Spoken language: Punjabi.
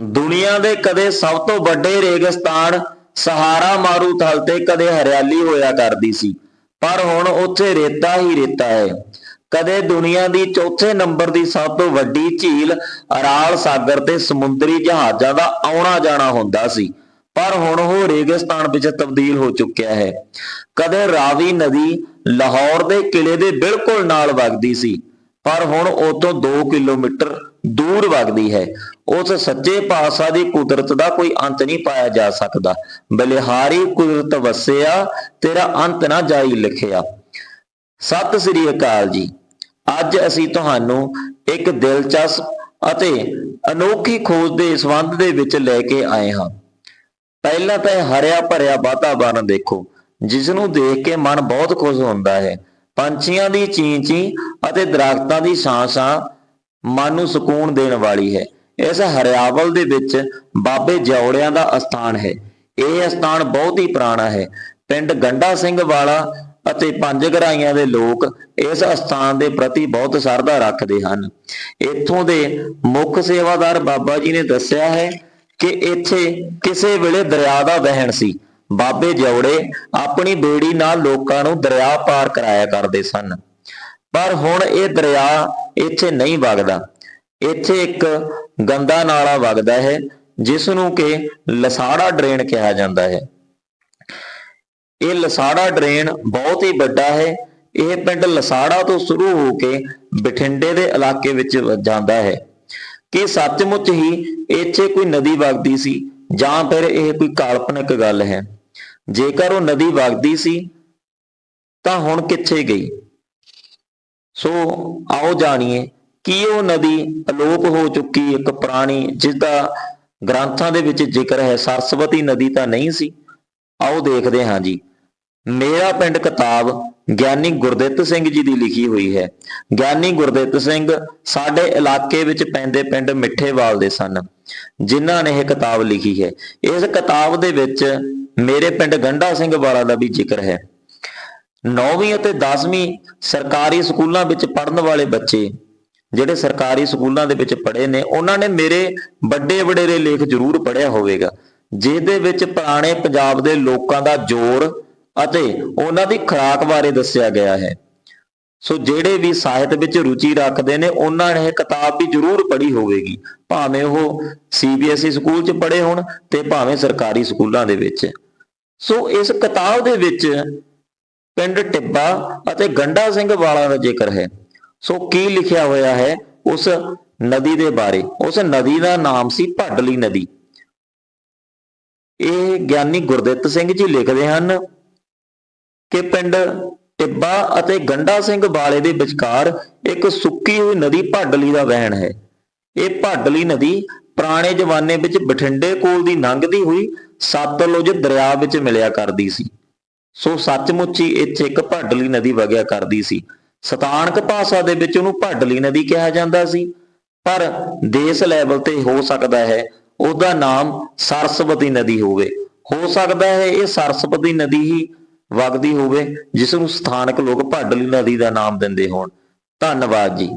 ਦੁਨੀਆ ਦੇ ਕਦੇ ਸਭ ਤੋਂ ਵੱਡੇ ਰੇਗਿਸਤਾਨ ਸਹਾਰਾ ਮਾਰੂਥਲ ਤੇ ਕਦੇ ਹਰਿਆਲੀ ਹੋਇਆ ਕਰਦੀ ਸੀ। ਪਰ ਹੁਣ ਉੱਥੇ ਰੇਤਾ ਹੀ ਰੇਤਾ ਹੈ। ਕਦੇ ਦੁਨੀਆ ਦੀ ਚੌਥੇ ਨੰਬਰ ਦੀ ਸਭ ਤੋਂ ਵੱਡੀ ਝੀਲ ਅਰਾਲ ਸਾਗਰ ਤੇ ਸਮੁੰਦਰੀ ਜਹਾਜ਼ਾਂ ਦਾ ਆਉਣਾ ਜਾਣਾ ਹੁੰਦਾ ਸੀ। ਪਰ ਹੁਣ ਉਹ ਰੇਗਿਸਤਾਨ ਵਿੱਚ ਤਬਦੀਲ ਹੋ ਚੁੱਕਿਆ ਹੈ। ਕਦੇ ਰਾਵੀ ਨਦੀ ਲਾਹੌਰ ਦੇ ਕਿਲੇ ਦੇ ਬਿਲਕੁਲ ਨਾਲ ਵਗਦੀ ਸੀ। ਪਰ ਹੁਣ ਉਹ ਤੋਂ 2 ਕਿਲੋਮੀਟਰ ਦੂਰ ਵਗਦੀ ਹੈ। ਉਸ ਸੱਚੇ ਪਾਤਸ਼ਾਹ ਦੀ ਕੁਦਰਤ ਦਾ ਕੋਈ ਅੰਤ ਨਹੀਂ ਪਾਇਆ ਜਾ ਸਕਦਾ। ਬਲਿਹਾਰੀ ਕੁਦਰਤ ਵਸਿਆ, ਤੇਰਾ ਅੰਤ ਨਾ ਜਾਈ ਲਿਖਿਆ। ਸਤਿ ਸ੍ਰੀ ਅਕਾਲ ਜੀ। ਅੱਜ ਅਸੀਂ ਤੁਹਾਨੂੰ ਇੱਕ ਦਿਲਚਸਪ ਅਤੇ ਅਨੋਖੀ ਖੋਜ ਦੇ ਸੰਬੰਧ ਦੇ ਵਿੱਚ ਲੈ ਕੇ ਆਏ ਹਾਂ। ਪਹਿਲਾਂ ਤਾਂ ਇਹ ਹਰਿਆ ਭਰਿਆ ਵਾਤਾਵਰਨ ਦੇਖੋ ਜਿਸ ਨੂੰ ਦੇਖ ਕੇ ਮਨ ਬਹੁਤ ਖੁਸ਼ ਹੁੰਦਾ ਹੈ। ਪੰਛੀਆਂ ਦੀ ਚੀਂ ਚੀਂ ਅਤੇ ਦਰਖਤਾਂ ਦੀ ਛਾਂ ਛਾਂ ਮਨ ਨੂੰ ਸਕੂਨ ਦੇਣ ਵਾਲੀ ਹੈ। ਇਸ ਹਰਿਆਵਲ ਦੇ ਵਿੱਚ ਬਾਬੇ ਜੌੜਿਆਂ ਦਾ ਅਸਥਾਨ ਹੈ। ਇਹ ਅਸਥਾਨ ਬਹੁਤ ਹੀ ਪੁਰਾਣਾ ਹੈ। ਪਿੰਡ ਗੰਡਾ ਸਿੰਘ ਵਾਲਾ ਅਤੇ ਪੰਜ ਗਰਾਈਆਂ ਦੇ ਲੋਕ ਇਸ ਅਸਥਾਨ ਦੇ ਪ੍ਰਤੀ ਬਹੁਤ ਸ਼ਰਧਾ ਰੱਖਦੇ ਹਨ। ਇੱਥੋਂ ਦੇ ਮੁੱਖ ਸੇਵਾਦਾਰ ਬਾਬਾ ਜੀ ਨੇ ਦੱਸਿਆ ਹੈ ਕਿ ਇੱਥੇ ਕਿਸੇ ਵੇਲੇ ਦਰਿਆ ਦਾ ਵਹਿਣ ਸੀ। ਬਾਬੇ ਜੌੜੇ ਆਪਣੀ ਬੇੜੀ ਨਾਲ ਲੋਕਾਂ ਨੂੰ ਦਰਿਆ ਪਾਰ ਕਰਾਇਆ ਕਰਦੇ ਸਨ। ਪਰ ਹੁਣ ਇਹ ਦਰਿਆ ਇੱਥੇ ਨਹੀਂ ਵਗਦਾ। ਇੱਥੇ ਇੱਕ ਗੰਦਾ ਨਾਲਾ ਵਗਦਾ ਹੈ ਜਿਸ ਨੂੰ ਕਿ ਲਸਾੜਾ ਡਰੇਨ ਕਿਹਾ ਜਾਂਦਾ ਹੈ। ਇਹ ਲਸਾੜਾ ਡਰੇਨ ਬਹੁਤ ਹੀ ਵੱਡਾ ਹੈ। ਇਹ ਪਿੰਡ ਲਸਾੜਾ ਤੋਂ ਸ਼ੁਰੂ ਹੋ ਕੇ ਬਠਿੰਡੇ ਦੇ ਇਲਾਕੇ ਵਿੱਚ ਜਾਂਦਾ ਹੈ। ਕਿ ਸੱਚਮੁੱਚ ਹੀ ਇੱਥੇ ਕੋਈ ਨਦੀ ਵਗਦੀ ਸੀ? ਜਾਂ ਫਿਰ ਇਹ ਕੋਈ ਕਾਲਪਨਿਕ ਗੱਲ ਹੈ? ਜੇਕਰ ਉਹ ਨਦੀ ਵਗਦੀ ਸੀ, ਤਾਂ ਹੁਣ ਕਿੱਥੇ ਗਈ? ਸੋ ਆਓ ਜਾਣੀਏ ਕੀ ਉਹ ਨਦੀ ਅਲੋਪ ਹੋ ਚੁੱਕੀ ਇੱਕ ਪੁਰਾਣੀ ਜਿਸ ਦਾ ਗ੍ਰੰਥਾਂ ਦੇ ਵਿੱਚ ਜ਼ਿਕਰ ਹੈ, ਸਰਸਵਤੀ ਨਦੀ ਤਾਂ ਨਹੀਂ ਸੀ? ਆਓ ਦੇਖਦੇ ਹਾਂ ਜੀ। ਮੇਰਾ ਪਿੰਡ ਕਿਤਾਬ ਗਿਆਨੀ ਗੁਰਦਿੱਤ ਸਿੰਘ ਜੀ ਦੀ ਲਿਖੀ ਹੋਈ ਹੈ। ਗਿਆਨੀ ਗੁਰਦਿੱਤ ਸਿੰਘ ਸਾਡੇ ਇਲਾਕੇ ਵਿੱਚ ਪੈਂਦੇ ਪਿੰਡ ਮਿੱਠੇਵਾਲ ਦੇ ਸਨ, ਜਿਨ੍ਹਾਂ ਨੇ ਇਹ ਕਿਤਾਬ ਲਿਖੀ ਹੈ। ਇਸ ਕਿਤਾਬ ਦੇ ਵਿੱਚ ਮੇਰੇ ਪਿੰਡ ਗੰਡਾ ਸਿੰਘ ਵਾਲਾ ਦਾ ਵੀ ਜ਼ਿਕਰ ਹੈ। 9ਵੀਂ ਅਤੇ 10ਵੀਂ ਸਰਕਾਰੀ ਸਕੂਲਾਂ ਵਿੱਚ ਪੜ੍ਹਨ ਵਾਲੇ ਬੱਚੇ ਜਿਹੜੇ ਸਰਕਾਰੀ ਸਕੂਲਾਂ ਦੇ ਵਿੱਚ ਪੜ੍ਹੇ ਨੇ, ਉਹਨਾਂ ਨੇ ਮੇਰੇ ਵੱਡੇ ਵਡੇਰੇ ਲੇਖ ਜ਼ਰੂਰ ਪੜ੍ਹਿਆ ਹੋਵੇਗਾ, ਜਿਹਦੇ ਵਿੱਚ ਪੁਰਾਣੇ ਪੰਜਾਬ ਦੇ ਲੋਕਾਂ ਦਾ ਜੋਰ ਅਤੇ ਉਹਨਾਂ ਦੀ ਖੁਰਾਕ ਬਾਰੇ ਦੱਸਿਆ ਗਿਆ ਹੈ। ਸੋ ਜਿਹੜੇ ਵੀ ਸਾਹਿਤ ਵਿੱਚ ਰੁਚੀ ਰੱਖਦੇ ਨੇ, ਉਹਨਾਂ ਨੇ ਇਹ ਕਿਤਾਬ ਵੀ ਜ਼ਰੂਰ ਪੜ੍ਹੀ ਹੋਵੇਗੀ, ਭਾਵੇਂ ਉਹ ਸੀਬੀਐਸਈ ਸਕੂਲ 'ਚ ਪੜ੍ਹੇ ਹੋਣ ਤੇ ਭਾਵੇਂ ਸਰਕਾਰੀ ਸਕੂਲਾਂ ਦੇ ਵਿੱਚ। ਸੋ ਇਸ ਕਿਤਾਬ ਦੇ ਵਿੱਚ ਪਿੰਡ ਟਿੱਬਾ ਅਤੇ ਗੰਡਾ ਸਿੰਘ ਵਾਲਾ ਦਾ ਜ਼ਿਕਰ ਹੈ। ਸੋ ਕੀ ਲਿਖਿਆ ਹੋਇਆ ਹੈ ਉਸ ਨਦੀ ਦੇ ਬਾਰੇ? ਉਸ ਨਦੀ ਦਾ ਨਾਮ ਸੀ ਭੱਡਲੀ ਨਦੀ। ਇਹ ਗਿਆਨੀ ਗੁਰਦਿੱਤ ਸਿੰਘ ਜੀ ਲਿਖਦੇ ਹਨ ਕਿ ਪਿੰਡ ਟਿੱਬਾ ਅਤੇ ਗੰਡਾ ਸਿੰਘ ਵਾਲੇ ਦੇ ਵਿਚਕਾਰ ਇੱਕ ਸੁੱਕੀ ਹੋਈ ਨਦੀ ਭੱਡਲੀ ਦਾ ਵਹਿਣ ਹੈ। ਇਹ ਭੱਡਲੀ ਨਦੀ ਪੁਰਾਣੇ ਜ਼ਮਾਨੇ ਵਿੱਚ ਬਠਿੰਡੇ ਕੋਲ ਦੀ ਲੰਘਦੀ ਹੋਈ ਸਤਲੁਜ ਦਰਿਆ ਵਿੱਚ ਮਿਲਿਆ ਕਰਦੀ ਸੀ। ਸੋ ਸੱਚਮੁੱਚ ਹੀ ਇੱਥੇ ਇੱਕ ਭੱਡਲੀ ਨਦੀ ਵਗਿਆ ਕਰਦੀ ਸੀ। ਸਤਾਨਕ ਭਾਸ਼ਾ ਦੇ ਵਿੱਚ ਉਹਨੂੰ ਭਾਡਲੀ ਨਦੀ ਕਿਹਾ ਜਾਂਦਾ ਸੀ, ਪਰ ਦੇਸ਼ ਲੈਵਲ ਤੇ ਹੋ ਸਕਦਾ ਹੈ ਉਹਦਾ ਨਾਮ ਸਰਸਵਤੀ ਨਦੀ ਹੋਵੇ। ਹੋ ਸਕਦਾ ਹੈ ਇਹ ਸਰਸਵਤੀ ਨਦੀ ਹੀ ਵਗਦੀ ਹੋਵੇ ਜਿਸ ਨੂੰ ਸਥਾਨਕ ਲੋਕ ਭਾਡਲੀ ਨਦੀ ਦਾ ਨਾਮ ਦਿੰਦੇ ਹੋਣ। ਧੰਨਵਾਦ ਜੀ।